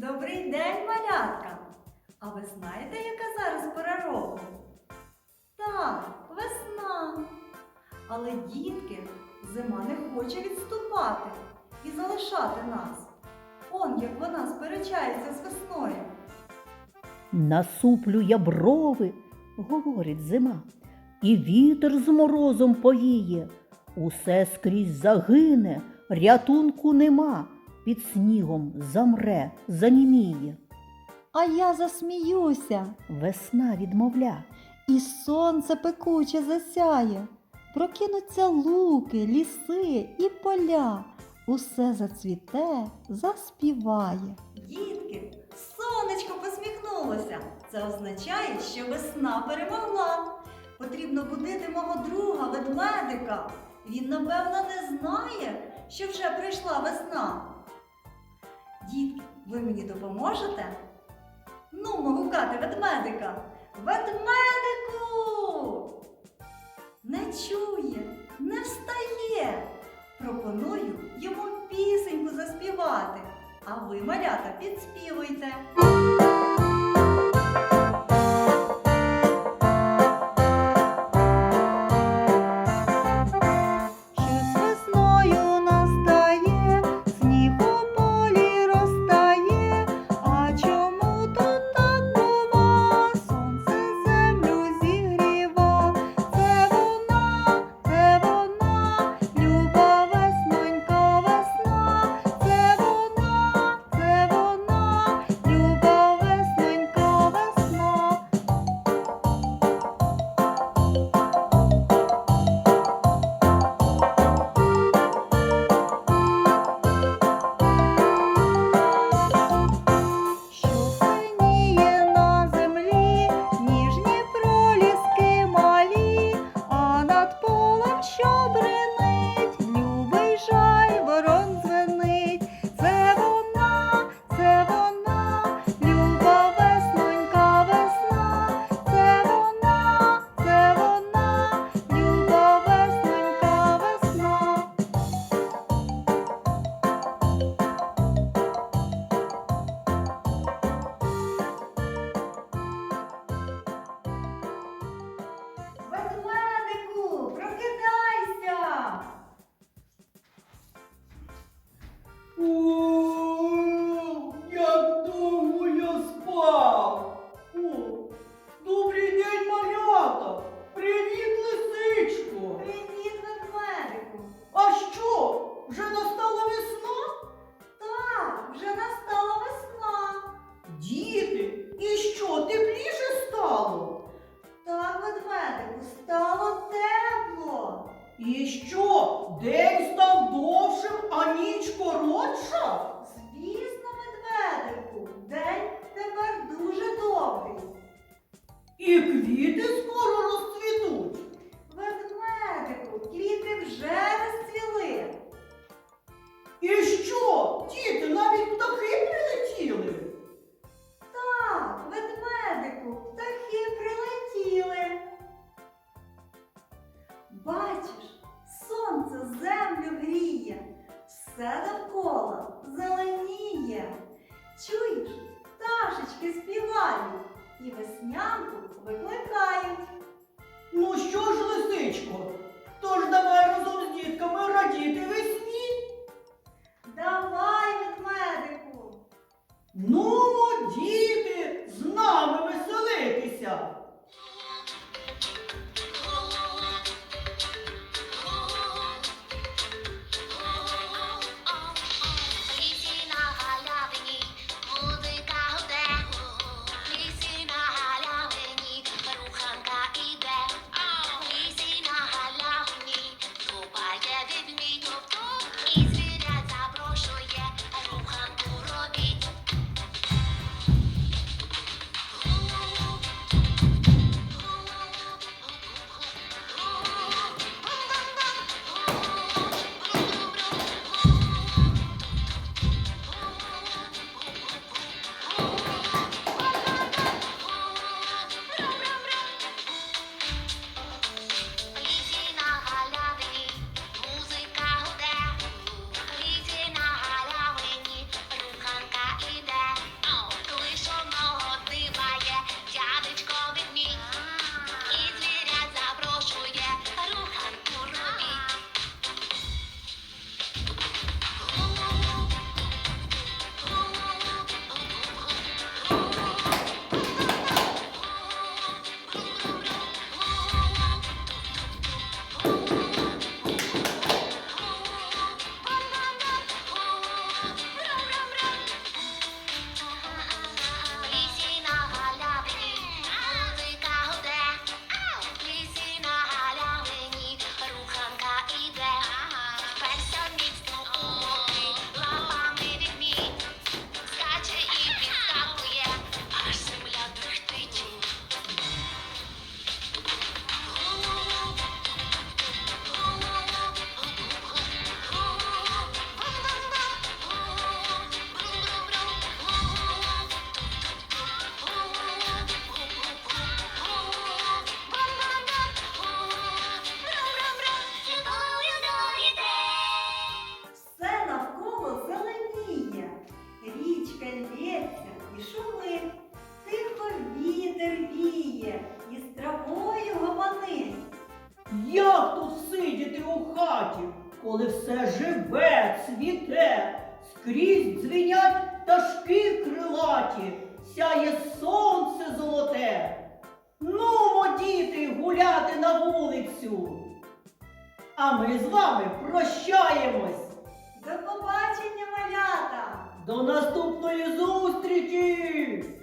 Добрий день, малятка! А ви знаєте, яка зараз пора року? Так, весна. Але дітки, зима не хоче відступати і залишати нас. Он як вона сперечається з весною. Насуплю я брови, говорить зима, і вітер з морозом повіє. Усе скрізь загине, рятунку нема, під снігом замре, заніміє. А я засміюся, Весна відмовля, і сонце пекуче засяє. Прокинуться луки, ліси і поля. Усе зацвіте, заспіває. Дітки, сонечко посміхнулося. Це означає, що весна перемогла. Потрібно будити мого друга ведмедика. Він, напевно, не знає, що вже прийшла весна. Дітки, ви мені допоможете? Ну, гукати ведмедика. Ведмедику! Не чує, не встає. Пропоную йому пісеньку заспівати. А ви, малята, підспівуйте. І що, день став довшим, а ніч коротша? Звісно, медведику, день тепер дуже добрий. І квіти скоро і веснянку викликають. Ну що ж, лисичко, тож давай разом з дітками радіти весні. Давай, ведмедику! Ну, Як тут сидіти у хаті, коли все живе, цвіте, скрізь дзвінять пташки крилаті, сяє сонце золоте. Нумо, діти, гуляти на вулицю. А ми з вами прощаємось. До побачення, малята! До наступної зустрічі!